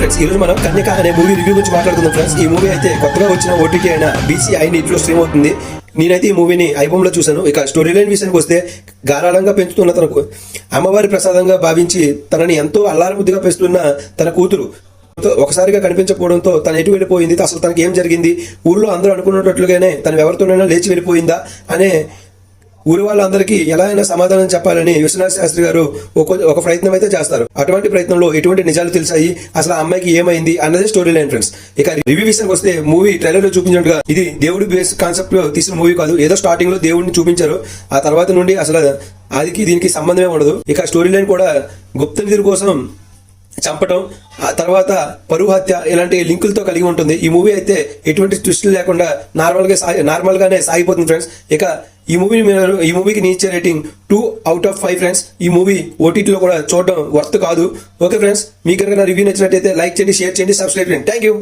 Friends ఈ రోజు మనం కన్యక అనే మూవీ రివ్యూ గురించి మాట్లాడుతున్నాం ఫ్రెండ్స్ ఈ మూవీ అయితే కొత్తగా వచ్చిన ఓటీటీ అయిన బీసీ ఐ నీటిలో స్ట్రీమ్ అవుతుంది. నేనైతే ఈ మూవీని ఐబొమ్లో చూశాను. ఇక స్టోరీ లైన్ విషయానికి వస్తే గారాళంగా పెంచుతున్న తనకు అమ్మవారి ప్రసాదంగా భావించి తనని ఎంతో అల్లారముద్దుగా పెంచుతున్న తన కూతురు. ఒకసారిగా కనిపించకపోవడంతో తను ఎటు వెళ్ళిపోయింది? అసలు తనకి ఏం జరిగింది? ఊళ్ళో అందరూ అనుకున్నట్లుగానే తను ఎవరితోనైనా లేచి వెళ్ళిపోయిందా? అనే ఊరి వాళ్ళందరికీ ఎలా అయినా సమాధానం చెప్పాలని విశ్వనాథ్ శాస్త్రి గారు ఒక ఒక ప్రయత్నం అయితే చేస్తారు. అటువంటి ప్రయత్నంలో ఎటువంటి నిజాలు తెలిసాయి? అసలు ఆ అమ్మాయికి ఏమైంది? అన్నది స్టోరీ లైన్ ఫ్రెండ్స్ ఇక రివ్యూ విషయానికి వస్తే మూవీ ట్రైలర్లో చూపించినట్టుగా ఇది దేవుడి బేస్ కాన్సెప్ట్లో తీసిన మూవీ కాదు. ఏదో స్టార్టింగ్లో దేవుడిని చూపించారు. ఆ తర్వాత నుండి అసలు అదికి దీనికి సంబంధమే ఉండదు. ఇక స్టోరీ లైన్ కూడా గుప్త నిధుల కోసం చంపటం ఆ తర్వాత పరువు హత్య ఇలాంటి లింకులతో కలిగి ఉంటుంది. ఈ మూవీ అయితే ఎటువంటి ట్విస్టులు లేకుండా నార్మల్గా నార్మల్ గానే సాగిపోతుంది ఫ్రెండ్స్ ఇక ఈ మూవీని మీరు ఈ మూవీకి నేను ఇచ్చే rating two out of five friends ఈ మూవీ ఓటీటీలో కూడా చూడడం వర్త్ కాదు. ఓకే ఫ్రెండ్స్ మీకు కనుక రివ్యూ నచ్చినట్టయితే లైక్ చేయండి షేర్ చేయండి సబ్స్క్రైబ్ చేయండి. Thank you